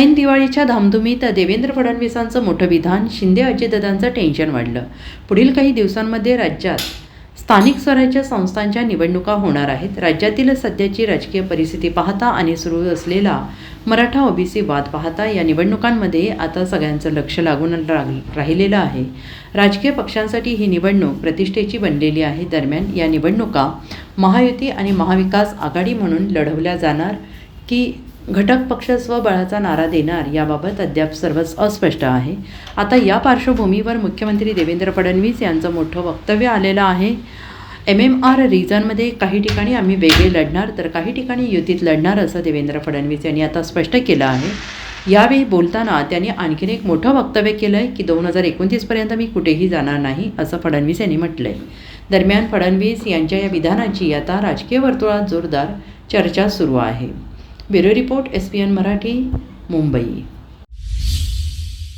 ऐन दिवाळीच्या धामधुमीत देवेंद्र फडणवीसांचं मोठं विधान शिंदे अजितदादांचं टेन्शन वाढलं. पुढील काही दिवसांमध्ये राज्यात स्थानिक स्वराज्य संस्थांच्या निवडणुका होणार आहेत. राज्यातील सध्याची राजकीय परिस्थिती पाहता आणि सुरू असलेला मराठा ओबीसी वाद पाहता या निवडणुकांमध्ये आता सगळ्यांचं लक्ष लागून राहिलेलं आहे. राजकीय पक्षांसाठी ही निवडणूक प्रतिष्ठेची बनलेली आहे. दरम्यान या निवडणुका महायुती आणि महाविकास आघाडी म्हणून लढवल्या जाणार की घटक पक्ष स्वबळाचा नारा देणार याबाबत अद्याप सर्वच अस्पष्ट आहे. आता या पार्श्वभूमीवर मुख्यमंत्री देवेंद्र फडणवीस यांचं मोठं वक्तव्य आलेलं आहे. एम एम आर रिजनमध्ये काही ठिकाणी आम्ही वेगळे लढणार तर काही ठिकाणी युतीत लढणार असं देवेंद्र फडणवीस यांनी आता स्पष्ट केलं आहे. यावेळी बोलताना त्यांनी आणखीन एक मोठं वक्तव्य केलं आहे की दोन हजार एकोणतीसपर्यंत मी कुठेही जाणार नाही असं फडणवीस यांनी म्हटलं आहे दरम्यान फडणवीस यांच्या या विधानाची आता राजकीय वर्तुळात जोरदार चर्चा सुरू आहे. Bureau report S P N Marathi Mumbai.